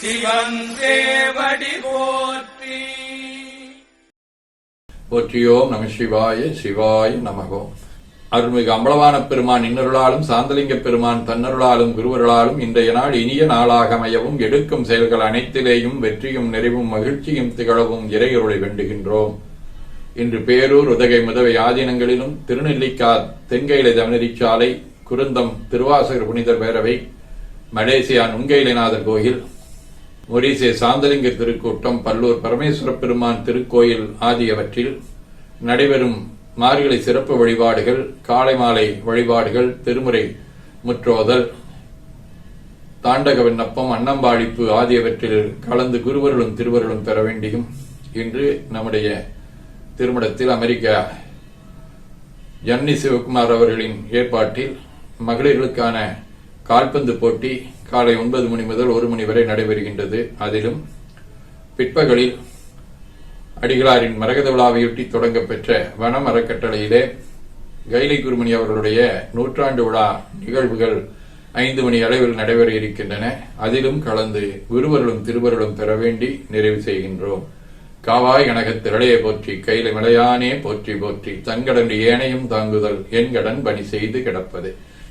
சிவன் தேவடி போற்றி. போற்றியோம் நம சிவாய சிவாய நமகோம் அருள்மிகு அம்பளவான பெருமான் இன்னருளாலும் சாந்தலிங்க பெருமான் தன்னருளாலும் குருவருளாலும் இன்றைய நாள் இனிய நாளாக அமையவும் எடுக்கும் செயல்கள் அனைத்திலேயும் வெற்றியும் நிறைவும் மகிழ்ச்சியும் திகழவும் இறையருளை வேண்டுகின்றோம். இன்று பேரூர் உதகை முதவை ஆதீனங்களிலும் திருநெல்லிக்கா தென்கையிலை தவனரிச்சாலை குருந்தம் திருவாசகர் புனிதர் பேரவை மலேசியா நுண்கையிலைநாதர் கோயில் மொரீசே சாந்தலிங்க திருக்கூட்டம் பல்லூர் பரமேஸ்வர பெருமான் திருக்கோயில் ஆகியவற்றில் நடைபெறும் மார்கழி சிறப்பு வழிபாடுகள் காலை மாலை வழிபாடுகள் திருமுறை முற்றோதல் தாண்டக விண்ணப்பம் அன்னம்பாழிப்பு ஆகியவற்றில் கலந்து குருவர்களும் திருவருளும் பெற வேண்டியும் இன்று நம்முடைய திருமணத்தில் அமெரிக்கா ஜன்னி சிவகுமார் அவர்களின் ஏற்பாட்டில் மகளிர்களுக்கான கால்பந்து போட்டி காலை ஒன்பது மணி முதல் ஒரு மணி வரை நடைபெறுகின்றது. அதிலும் பிற்பகலில் அடிகளாரின் மரகத விழாவையொட்டி தொடங்கப்பெற்ற வனம் அறக்கட்டளையிலே கைலை குருமணி அவர்களுடைய நூற்றாண்டு விழா நிகழ்வுகள் ஐந்து மணி அளவில் நடைபெற இருக்கின்றன. அதிலும் கலந்து குருவர்களும் திருவருளும் பெற வேண்டி நிறைவு செய்கின்றோம். காவாய் கனகத் திரளையை போற்றி கையில மலையானே போற்றி போற்றி தன்கடன் ஏனையும் தாங்குதல் என் கடன் பணி செய்து கிடப்பது.